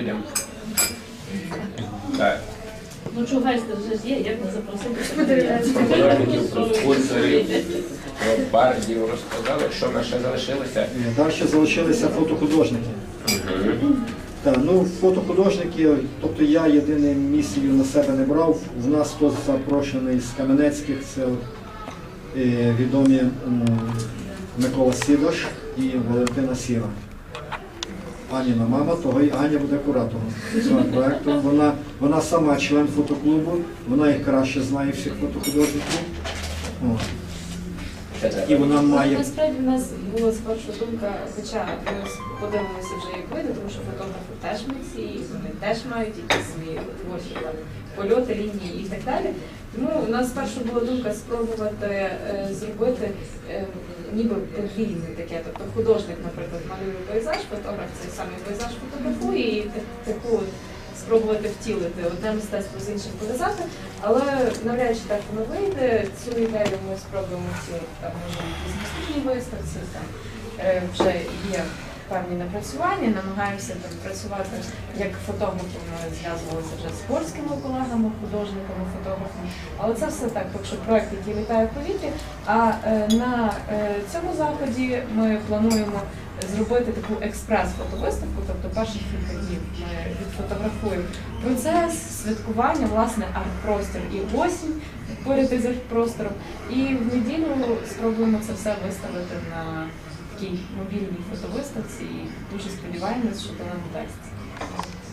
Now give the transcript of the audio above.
людям. Так. Ну чугайстер вже є, як не запросити? Спонсорів, про бардів розказали, що в нас ще залишилося. Далі залишилися фотохудожники. Так, ну фотохудожники, тобто я єдине місію на себе не брав. У нас хто запрошений з Кам'янецьких, це е, відомі Микола Сідош і Валентина Сіра. Аніна мама, того і Аня буде куратором цього проєкту. Вона, вона сама член фотоклубу, вона їх краще знає всіх фотохудожників. О. І вона має Насправді в нас була спершу думка, хоча ми подивимося вже як вийде, тому що фотографи теж митці, і вони теж мають якісь свої творчі польоти, лінії і так далі. Тому у нас спершу була думка спробувати е, зробити е, ніби подвійне таке. Тобто художник, наприклад, малює пейзаж, фотограф цей самий пейзаж фотографує і таку спробувати втілити одне мистецтво з іншим пов'язати, але навряд чи так воно вийде. Цю ідею ми спробуємо втілити там може в наступній виставці. Там е, вже є певні напрацювання, намагаємося там працювати як фотографом. Ми зв'язувалися вже з польськими колегами, художниками, фотографами. Але це все так, поки що проект, який літає в повітрі. А е, на е, цьому заході ми плануємо зробити таку експрес-фотовиставку, тобто перших кілька днів ми відфотографуємо процес святкування, власне, арт-простір і осінь поряд із арт-простором. І в неділю спробуємо це все виставити на такій мобільній фотовиставці і дуже сподіваємось, що вона нам вдасться.